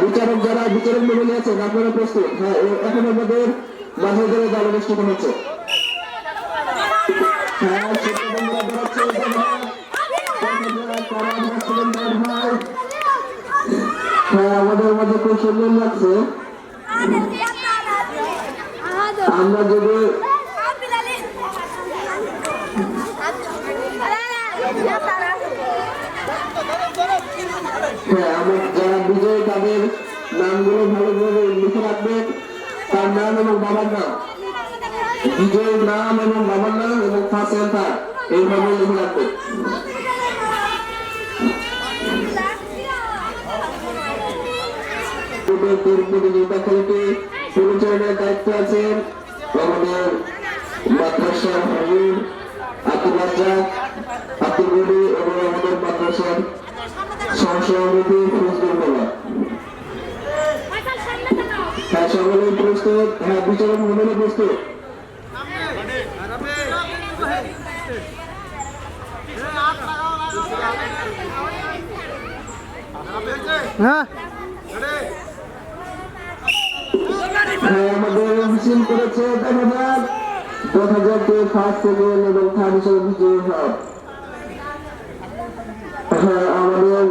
বিচারক যারা বিচারক মন্ডলী আছেন আপনারা প্রস্তুত হ্যাঁ এখন আমাদের মাঝে ধরে দল হচ্ছে হ্যাঁ হ্যাঁ। হ্যাঁ আমাদের লাগছে আমরা যদি হ্যাঁ আমার নাম এবং বাবার নাম। বিজয়ের নাম এবং বাবার নাম এবং ফার্স্ট অ্যান্সার এইভাবে লিখে পরিচালনার দায়িত্ব আছেন আমাদের মাদ্রাসা হুজুর আব্দুল রাজ্জাক, আব্দুল এবং আমাদের মাদ্রাসার সহসভাপতি ফজলুল মোল্লা হ্যাঁ সকলে প্রস্তুত হ্যাঁ। বিচারক মন্ডলী প্রস্তুত হ্যাঁ আমাদের মিছিল করেছে দেখা যাক দেখা যাক কে ফার্স্ট সেকেন্ড এবং থার্ড হিসেবে বিজয়ী হয় হ্যাঁ আমাদের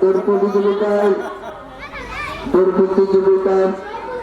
দৌড় প্রতিযোগিতায় দৌড় প্রতিযোগিতায়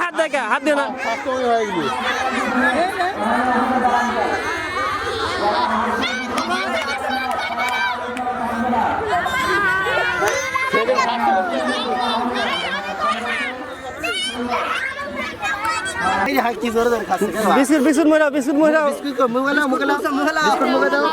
হাত দেখা হাত দিও না। এই হাত কি জোরে জোরে খাচ্ছে কেন বিস্কুট বিস্কুট মরাও বিস্কুট মুগলা মুগলা মুগলা বিস্কুট মুগে দাও।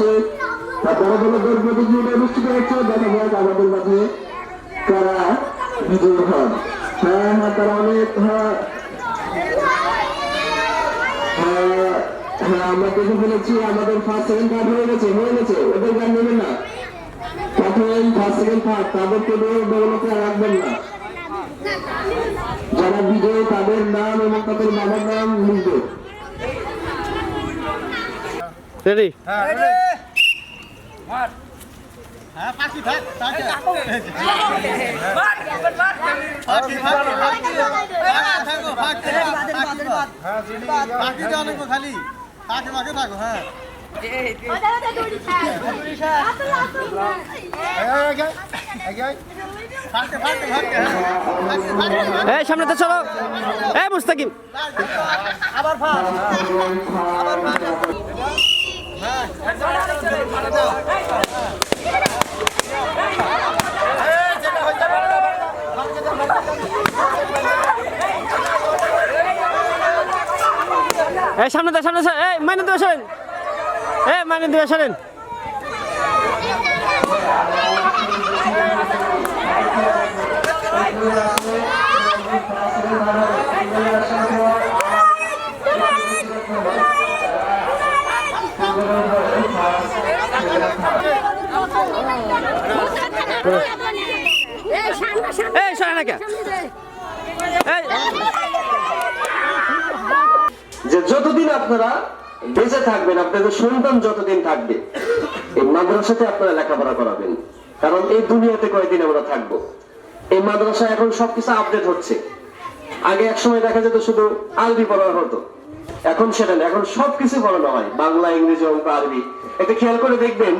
হচ্ছে হ্যাঁ হ্যাঁ হ্যাঁ। হ্যাঁ, আমরা ফার্স্ট সেকেন্ড হয়ে গেছে হয়ে গেছে ওদের গান নেবেন না। প্রথম ফার্স্ট সেকেন্ড তাদের কোনো ডেভেলপে রাখবেন না। যারা বিজয়ী তাদের নাম এবং তাদের বাবার নাম লিখবে। রেডি হ্যাঁ খালি। মাকে থাকো হ্যাঁ। ফাটে ফাটে ফাটে এই সামনে তো চলো। এই মুস্তাকিম। আবার আবার হ্যাঁ এই সামনে তো সামনে এই মাইনে দিবে সরেন এই মাইনে দিবে সরেন এই সরে না কে? যে যতদিন আপনারা বেঁচে থাকবেন, আপনাদের সন্তান যতদিন থাকবে, এই মাদ্রাসাতে আপনারা লেখাপড়া করাবেন। কারণ এই দুনিয়াতে কয়েকদিন আমরা থাকব? এই মাদ্রাসা এখন সবকিছু আপডেট হচ্ছে। আগে এক সময় দেখা যেত শুধু আরবি পড়ানো হতো। এখন সেটা না, এখন সবকিছু পড়ানো হয়। বাংলা, ইংরেজি, অঙ্ক, আরবি। এটা খেয়াল করে দেখবেন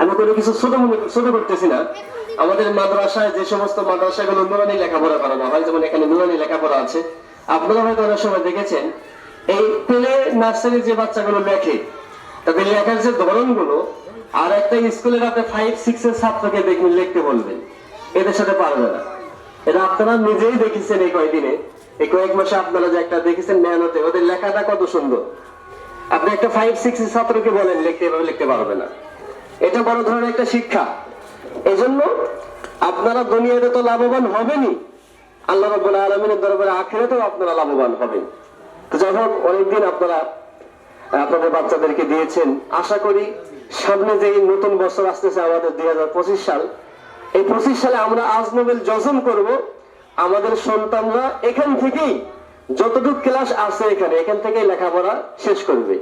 আমি কোনো কিছু ছোট মনে ছোট করতেছি না। আমাদের মাদ্রাসায় যে সমস্ত মাদ্রাসাগুলো নুরানি লেখাপড়া করানো হয়, যেমন এখানে নুরানি লেখাপড়া আছে। আপনারা হয়তো অনেক সময় দেখেছেন, এই প্লে নার্সারি যে বাচ্চাগুলো লেখে তাদের লেখার যে ধরনগুলো, আর একটা স্কুলের আপনি ফাইভ সিক্স এর ছাত্রকে দেখবেন লিখতে বলবেন, এদের সাথে পারবে না। এটা আপনারা নিজেই দেখেছেন এই কয়েকদিনে এই কয়েক মাসে আপনারা যে একটা দেখেছেন মেহনতে, ওদের লেখাটা কত সুন্দর। আপনি একটা ফাইভ সিক্স ছাত্রকে বলেন, লিখতে এভাবে লিখতে পারবে না। এটা বড় ধরনের একটা শিক্ষা। এই জন্য আপনারা দুনিয়াতে তো লাভবান হবেনই। আল্লাহ রব্বুল আলমিনের দরবারে আখেরাতেও আপনারা লাভবান হবেন। তো যাই হোক, অনেকদিন আপনারা, আপনাদের বাচ্চাদেরকে দিয়েছেন। আশা করি সামনে যে নতুন বছর আসতেছে আমাদের দুই হাজার পঁচিশ সাল, এই পঁচিশ সালে আমরা আজ নোবেল যজন করব। আমাদের সন্তানরা এখান থেকেই যতটুকু ক্লাস আছে এখানে, এখান থেকেই লেখাপড়া শেষ করবে।